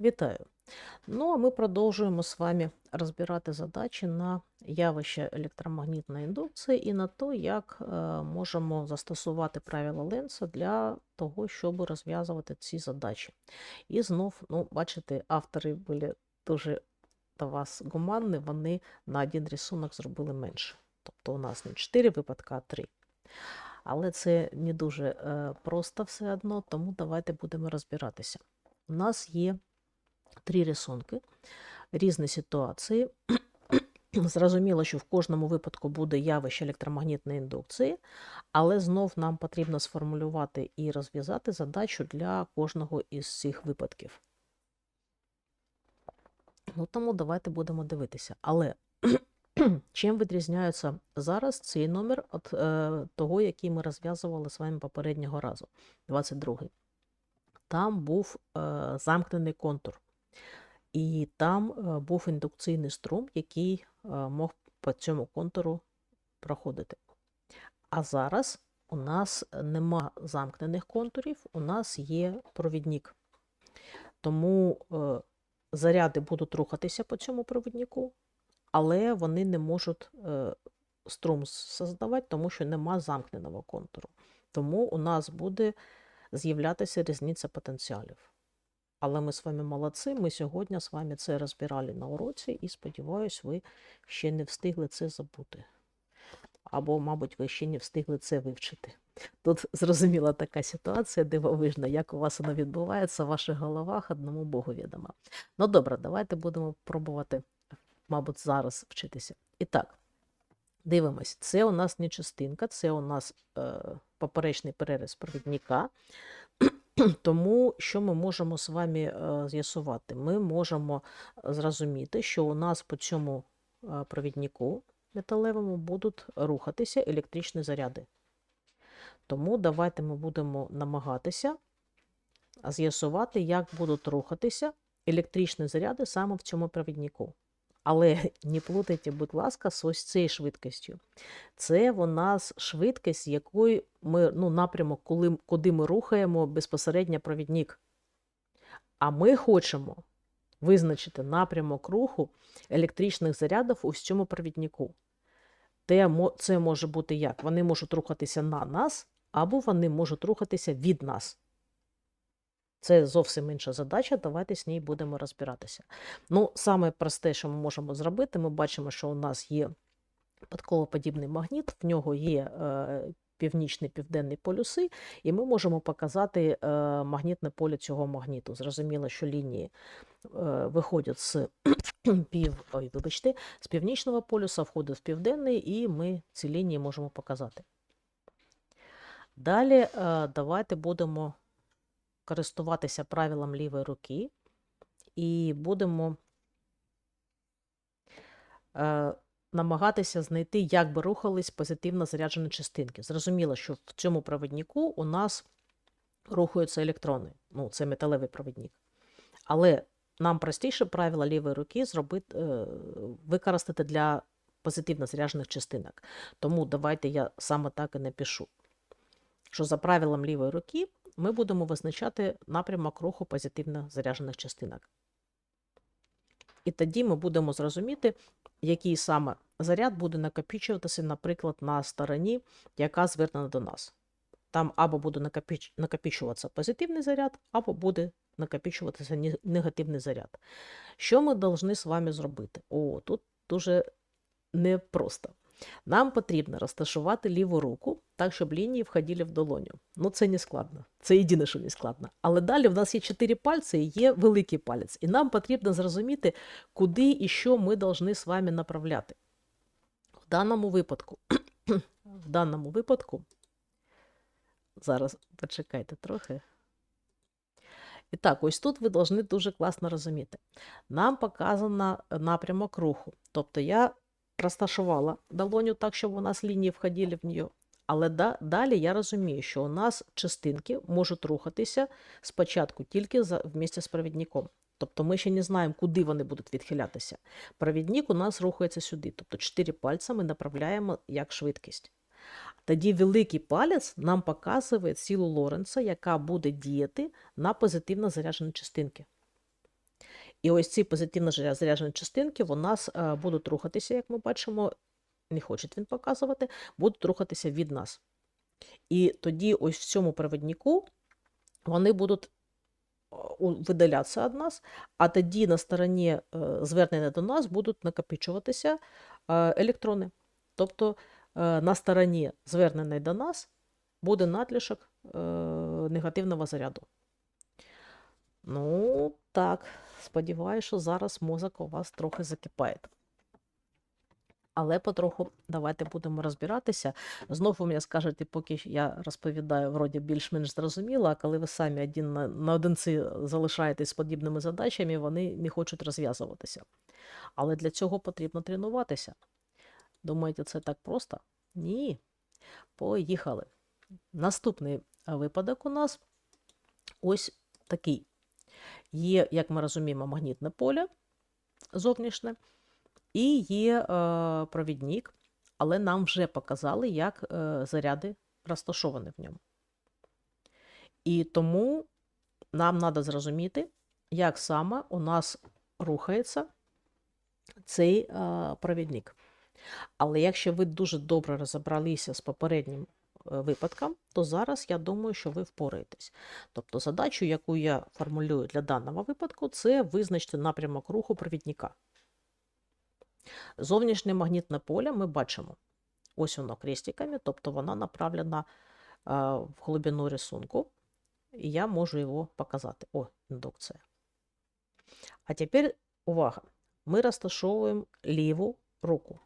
Вітаю! Ну, а ми продовжуємо з вами розбирати задачі на явище електромагнітної індукції і на те, як е, можемо застосувати правила Ленца для того, щоб розв'язувати ці задачі. І знов, ну, бачите, автори були дуже до вас гуманні, вони на один рисунок зробили менше. Тобто у нас не 4 випадка, а 3. Але це не дуже е, просто все одно, тому давайте будемо розбиратися. У нас є три рисунки, різні ситуації. Зрозуміло, що в кожному випадку буде явище електромагнітної індукції, але знов нам потрібно сформулювати і розв'язати задачу для кожного із цих випадків. Ну, тому давайте будемо дивитися. Але чим відрізняється зараз цей номер від е, того, який ми розв'язували з вами попереднього разу, 22-й. Там був е, замкнений контур. І там е, був індукційний струм, який е, мог по цьому контуру проходити. А зараз у нас нема замкнених контурів, у нас є провідник. Тому е, заряди будуть рухатися по цьому провіднику, але вони не можуть струм создавати, тому що нема замкненого контуру. Тому у нас буде з'являтися різниця потенціалів. Але ми з вами молодці, ми сьогодні з вами це розбирали на уроці і сподіваюсь, ви ще не встигли це забути. Або, мабуть, ви ще не встигли це вивчити. Тут зрозуміла така ситуація дивовижна, як у вас воно відбувається в ваших головах, одному Богу відомо. Ну добре, давайте будемо пробувати, мабуть, зараз вчитися. І так, дивимось, це у нас не частинка, це у нас е, поперечний переріз провідника. Тому що ми можемо з вами е, з'ясувати? Ми можемо зрозуміти, що у нас по цьому е, провіднику металевому будуть рухатися електричні заряди. Тому давайте ми будемо намагатися з'ясувати, як будуть рухатися електричні заряди саме в цьому провіднику. Але не плутайте, будь ласка, з ось цією швидкістю. Це нас швидкість, якою ми ну, напрямок, коли, куди ми рухаємо безпосередньо провідник. А ми хочемо визначити напрямок руху електричних зарядів у цьому провіднику. Це може бути як? Вони можуть рухатися на нас, або вони можуть рухатися від нас. Це зовсім інша задача, давайте з ній будемо розбиратися. Ну, саме просте, що ми можемо зробити, ми бачимо, що у нас є подколоподібний магніт, в нього є е, північний південний полюси, і ми можемо показати е, магнітне поле цього магніту. Зрозуміло, що лінії е, виходять з пів, ой, вибачте, з північного полюса, входять в південний, і ми ці лінії можемо показати. Далі давайте будемо користуватися правилом лівої руки, і будемо е, намагатися знайти, як би рухались позитивно заряджені частинки. Зрозуміло, що в цьому провіднику у нас рухаються електрони. Ну, це металевий провідник. Але нам простіше правило лівої руки зробити, е, використати для позитивно заряджених частинок. Тому давайте я саме так і напишу, що за правилом лівої руки ми будемо визначати напрямок руху позитивно заряджених частинок. І тоді ми будемо зрозуміти, який саме заряд буде накопичуватися, наприклад, на стороні, яка звернена до нас. Там або буде накопичуватися позитивний заряд, або буде накопичуватися негативний заряд. Що ми повинні з вами зробити? О, тут дуже непросто. Нам потрібно розташувати ліву руку так, щоб лінії входили в долоню. Ну, це не складно. Це єдине, що не складно. Але далі в нас є чотири пальці і є великий палець. І нам потрібно зрозуміти, куди і що ми повинні з вами направляти. В даному випадку, в даному випадку, зараз почекайте трохи. І так, ось тут ви повинні дуже класно розуміти. Нам показано напрямок руху. Тобто я розташувала долоню так, щоб у нас лінії входили в нее. Але да, далі я розумію, що у нас частинки можуть рухатися спочатку тільки за, вместе з провідником. Тобто ми ще не знаємо, куди вони будуть відхилятися. Провідник у нас рухається сюди. Тобто чотири пальця ми направляємо як швидкість. Тоді великий палець нам показує силу Лоренца, яка буде діяти на позитивно заряджені частинки. І ось ці позитивно заря- заряджені частинки у нас е, будуть рухатися, як ми бачимо, не хоче він показувати, будуть рухатися від нас. І тоді ось в цьому провіднику вони будуть е, видалятися від нас, а тоді на стороні е, звернення до нас будуть накопичуватися електрони. Тобто на стороні зверненої до нас буде надлишок е, негативного заряду. Ну, так, сподіваюся, що зараз мозок у вас трохи закипає. Але потроху давайте будемо розбиратися. Знову ви мені скажете, поки я розповідаю, вроді більш-менш зрозуміло, а коли ви самі один на, наодинці залишаєтесь з подібними задачами, вони не хочуть розв'язуватися. Але для цього потрібно тренуватися. Думаєте, це так просто? Ні. Поїхали. Наступний випадок у нас ось такий. Є, як ми розуміємо, магнітне поле зовнішнє, і є е, провідник, але нам вже показали, як е, заряди розташовані в ньому. І тому нам треба зрозуміти, як саме у нас рухається цей е, провідник. Але якщо ви дуже добре розібралися з попереднім е, випадком, то зараз я думаю, що ви впораєтесь. Тобто задачу, яку я формулюю для даного випадку, це визначити напрямок руху провідника. Зовнішнє магнітне поле ми бачимо. Ось воно крестиками, тобто вона направлена е, в глибину рисунку, і я можу його показати. О, індукція. А тепер увага! Ми розташовуємо ліву руку.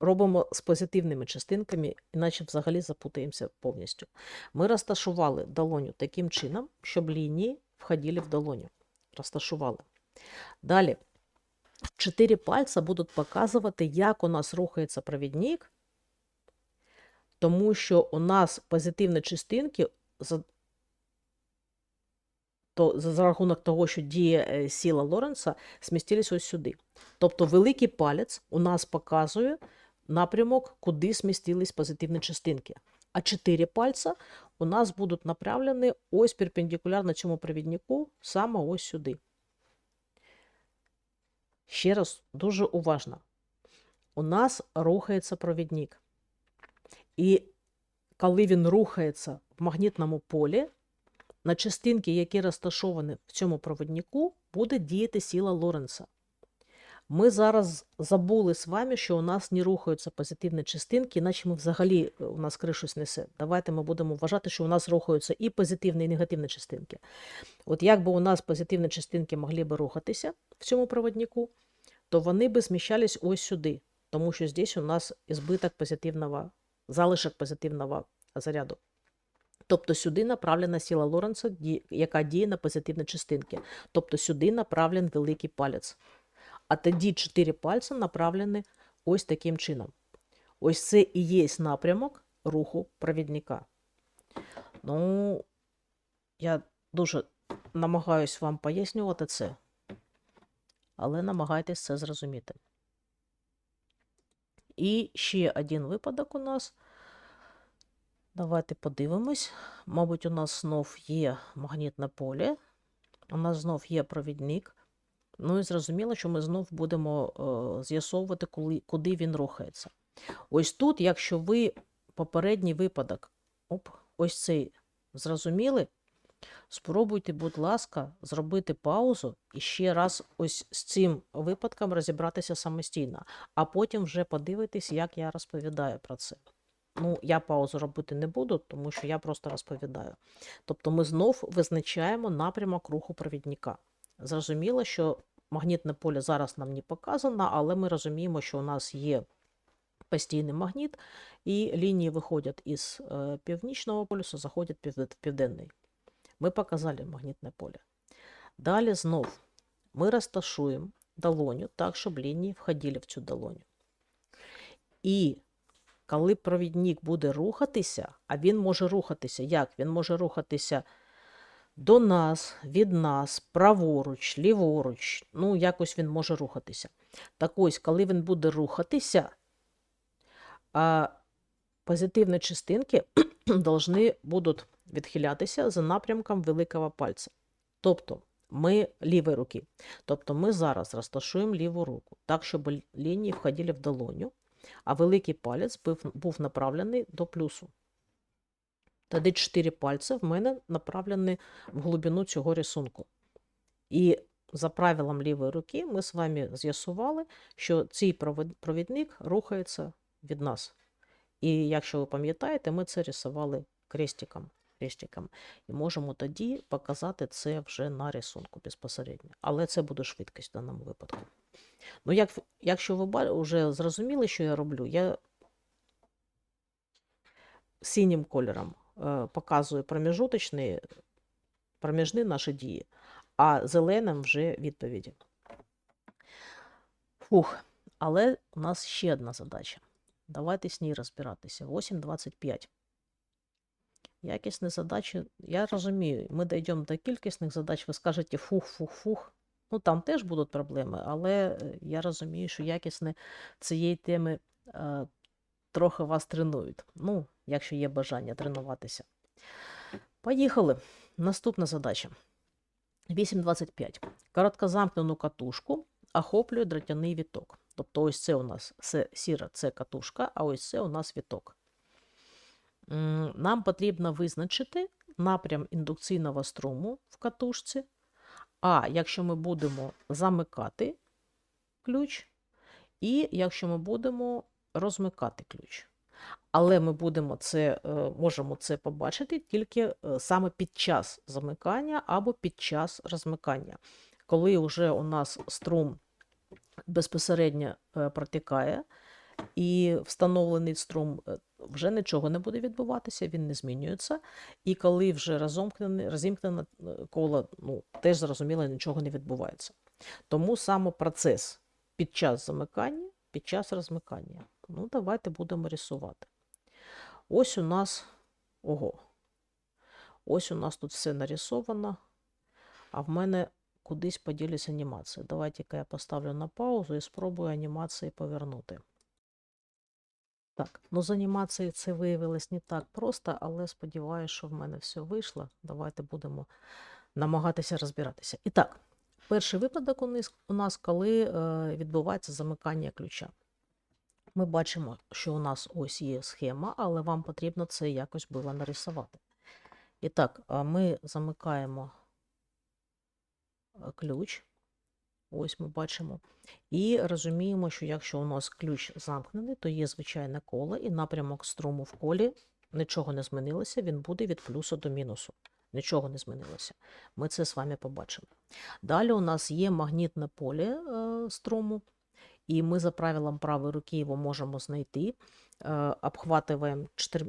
Робимо з позитивними частинками, іначе взагалі запутаємося повністю. Ми розташували долоню таким чином, щоб лінії входили в долоню. Розташували. Далі чотири пальця будуть показувати, як у нас рухається провідник, тому що у нас позитивні частинки за, то, за рахунок того, що діє е, сила Лоренца, змістились ось сюди. Тобто великий палець у нас показує напрямок, куди змістились позитивні частинки. А чотири пальця у нас будуть направлені ось перпендикулярно цьому провіднику, саме ось сюди. Ще раз дуже уважно. У нас рухається провідник. І коли він рухається в магнітному полі, на частинки, які розташовані в цьому провіднику, буде діяти сила Лоренца. Ми зараз забули з вами, що у нас не рухаються позитивні частинки, іначе ми взагалі е, у нас кришу снесе. Давайте ми будемо вважати, що у нас рухаються і позитивні, і негативні частинки. От якби у нас позитивні частинки могли би рухатися в цьому проводнику, то вони би зміщались ось сюди, тому що здесь у нас ізбиток позитивного, залишок позитивного заряду. Тобто сюди направлена сила Лоренца, яка діє на позитивні частинки. Тобто сюди направлений великий палець. А тоді чотири пальці направлені ось таким чином. Ось це і є напрямок руху провідника. Ну, я дуже намагаюсь вам пояснювати це, але намагайтесь це зрозуміти. І ще один випадок у нас. Давайте подивимось. Мабуть, у нас знов є магнітне поле, у нас знов є провідник. Ну і зрозуміло, що ми знов будемо е, з'ясовувати, куди він рухається. Ось тут, якщо ви попередній випадок, оп, ось цей зрозуміли, спробуйте, будь ласка, зробити паузу і ще раз ось з цим випадком розібратися самостійно, а потім вже подивитись, як я розповідаю про це. Ну, я паузу робити не буду, тому що я просто розповідаю. Тобто ми знов визначаємо напрямок руху провідника. Зрозуміло, що магнітне поле зараз нам не показано, але ми розуміємо, що у нас є постійний магніт, і лінії виходять із е, північного полюсу, заходять в південний. Ми показали магнітне поле. Далі знов ми розташуємо долоню так, щоб лінії входили в цю долоню. І коли провідник буде рухатися, а він може рухатися як? Він може рухатися до нас, від нас, праворуч, ліворуч, ну, якось він може рухатися. Так ось, коли він буде рухатися, а позитивні частинки должны будуть відхилятися за напрямком великого пальця. Тобто ми лівої руки. Тобто ми зараз розташуємо ліву руку так, щоб лінії входили в долоню, а великий палець був, направлений до плюсу. Тоді чотири пальці в мене направлені в глибину цього рисунку. І за правилом лівої руки ми з вами з'ясували, що цей провідник рухається від нас. І якщо ви пам'ятаєте, ми це рисували крестиком. крестиком. І можемо тоді показати це вже на рисунку безпосередньо. Але це буде швидкість в даному випадку. Ну, як, якщо ви вже зрозуміли, що я роблю, я синім кольором е, показую проміжуточні, проміжні наші дії, а зеленим вже відповіді. Фух, але у нас ще одна задача. Давайте з ній розбиратися. 8.25. Якісні задачі, я розумію, ми дійдемо до кількісних задач, ви скажете фух-фух-фух. Ну, там теж будуть проблеми, але е, я розумію, що якісне цієї теми е, трохи вас тренують. Ну, якщо є бажання тренуватися. Поїхали. Наступна задача. 8.25. Короткозамкнену катушку охоплює дротяний віток. Тобто ось це у нас це сіра, це катушка, а ось це у нас віток. Нам потрібно визначити напрям індукційного струму в катушці. А якщо ми будемо замикати ключ, і якщо ми будемо розмикати ключ. Але ми будемо це, е, можемо це побачити тільки е, саме під час замикання або під час розмикання. Коли вже у нас струм безпосередньо е, протікає, і встановлений струм вже нічого не буде відбуватися, він не змінюється. І коли вже розімкнене коло, ну, теж зрозуміло, нічого не відбувається. Тому саме процес під час замикання, під час розмикання. Ну, давайте будемо рисувати. Ось у нас, ого, ось у нас тут все нарисовано, а в мене кудись поділись анімації. Давайте-ка я поставлю на паузу і спробую анімації повернути. Так, ну з анімацією це виявилось не так просто, але сподіваюся, що в мене все вийшло. Давайте будемо намагатися розбиратися. І так, перший випадок у нас, коли е, відбувається замикання ключа. Ми бачимо, що у нас ось є схема, але вам потрібно це якось було нарисувати. І так, ми замикаємо е, ключ. Ось ми бачимо. І розуміємо, що якщо у нас ключ замкнений, то є звичайне коло, і напрямок струму в колі нічого не змінилося, він буде від плюсу до мінусу. Нічого не змінилося. Ми це з вами побачимо. Далі у нас є магнітне поле е, струму, і ми за правилом правої руки його можемо знайти. Обхватуємо чотир...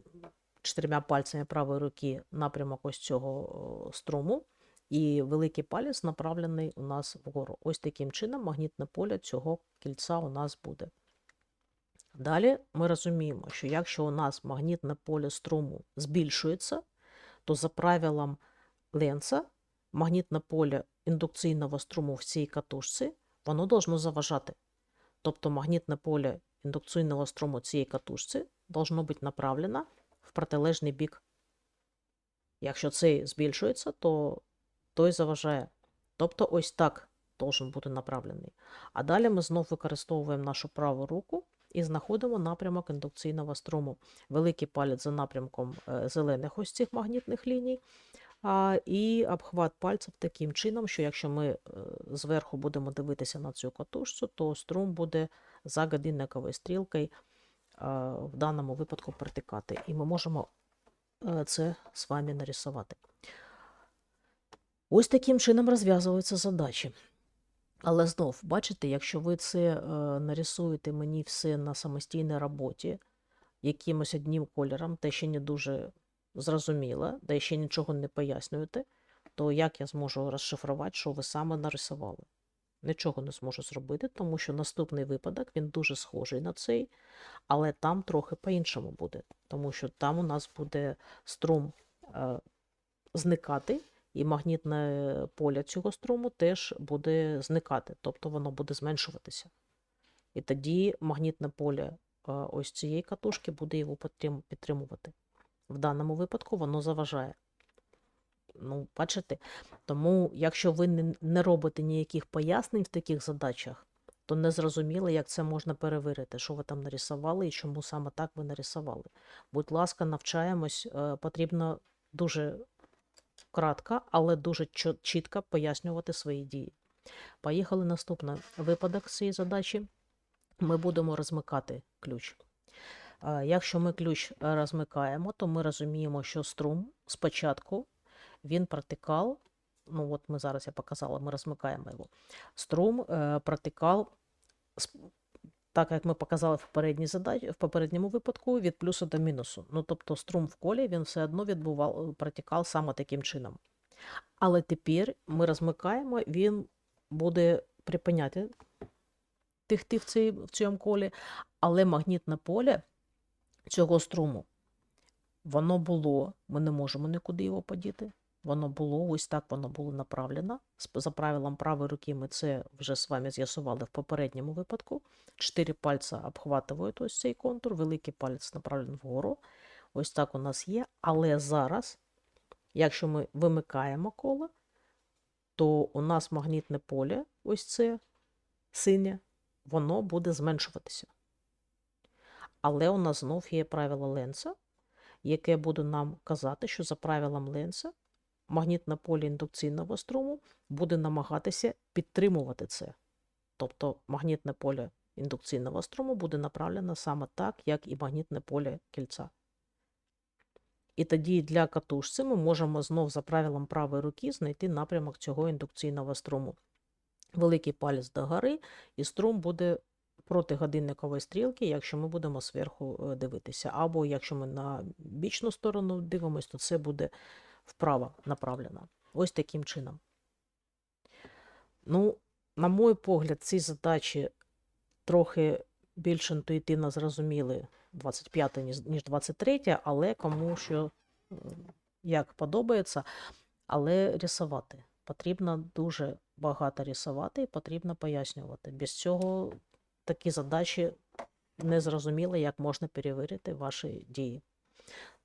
чотирма пальцями правої руки напрямок ось цього е, струму. І великий палець направлений у нас вгору. Ось таким чином магнітне поле цього кільця у нас буде. Далі ми розуміємо, що якщо у нас магнітне поле струму збільшується, то за правилом Ленца магнітне поле індукційного струму в цій катушці воно должно заважати. Тобто магнітне поле індукційного струму цієї катушці должно бути направлено в протилежний бік. Якщо цей збільшується, то той заважає. Тобто ось так должен бути направлений. А далі ми знов використовуємо нашу праву руку і знаходимо напрямок індукційного струму. Великий палець за напрямком е, зелених ось цих магнітних ліній. І обхват пальців таким чином, що якщо ми е, зверху будемо дивитися на цю катушцю, то струм буде за годинниковою стрілкою в даному випадку протикати. І ми можемо е, це з вами нарисувати. Ось таким чином розв'язуються задачі. Але знов, бачите, якщо ви це е, нарисуєте мені все на самостійній роботі, якимось одним кольором, те ще не дуже зрозуміло, де ще нічого не пояснюєте, то як я зможу розшифрувати, що ви саме нарисували? Нічого не зможу зробити, тому що наступний випадок він дуже схожий на цей, але там трохи по-іншому буде, тому що там у нас буде струм е, зникати, і магнітне поле цього струму теж буде зникати, тобто воно буде зменшуватися. І тоді магнітне поле е, ось цієї катушки буде його підтримувати. В даному випадку воно заважає. Ну, бачите? Тому, якщо ви не, робите ніяких пояснень в таких задачах, то не зрозуміло, як це можна перевірити, що ви там нарисували і чому саме так ви нарисували. Будь ласка, навчаємось, е, потрібно дуже кратко, але дуже чітко пояснювати свої дії. Поїхали наступний випадок цієї задачі. Ми будемо розмикати ключ. Е, Якщо ми ключ е, розмикаємо, то ми розуміємо, що струм спочатку він протикав. Ну, от ми зараз я показала, ми розмикаємо його. Струм е, протикав, так як ми показали в попередній задачі, в попередньому випадку, від плюсу до мінусу. Ну, тобто струм в колі він все одно відбував, протікав саме таким чином. Але тепер ми розмикаємо, він буде припиняти тихти в, цій, в цьому колі, але магнітне поле цього струму, воно було, ми не можемо нікуди його подіти. Воно було, ось так воно було направлено. За правилом правої руки ми це вже з вами з'ясували в попередньому випадку. Чотири пальця обхватують ось цей контур, великий палець направлений вгору. Ось так у нас є. Але зараз, якщо ми вимикаємо коло, то у нас магнітне поле, ось це синє, воно буде зменшуватися. Але у нас знов є правило Ленца, яке буде нам казати, що за правилом Ленца магнітне поле індукційного струму буде намагатися підтримувати це. Тобто магнітне поле індукційного струму буде направлено саме так, як і магнітне поле кільця. І тоді для катушці ми можемо знов за правилом правої руки знайти напрямок цього індукційного струму. Великий палець догори, і струм буде проти годинникової стрілки, якщо ми будемо зверху е, дивитися. Або якщо ми на бічну сторону дивимося, то це буде вправо направлено. Ось таким чином. Ну, на мой погляд, ці задачі трохи більш інтуїтивно зрозуміли 25 ніж ніж 23, але кому що як подобається, але рисувати. Потрібно дуже багато рисувати і потрібно пояснювати. Без цього такі задачі не зрозуміли, як можна перевірити ваші дії.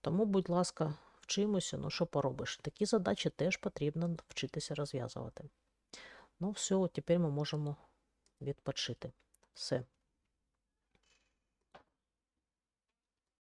Тому, будь ласка, вчимося, ну що поробиш. Такі задачі теж потрібно вчитися розв'язувати. Ну, все, тепер ми можемо відпочити. Все.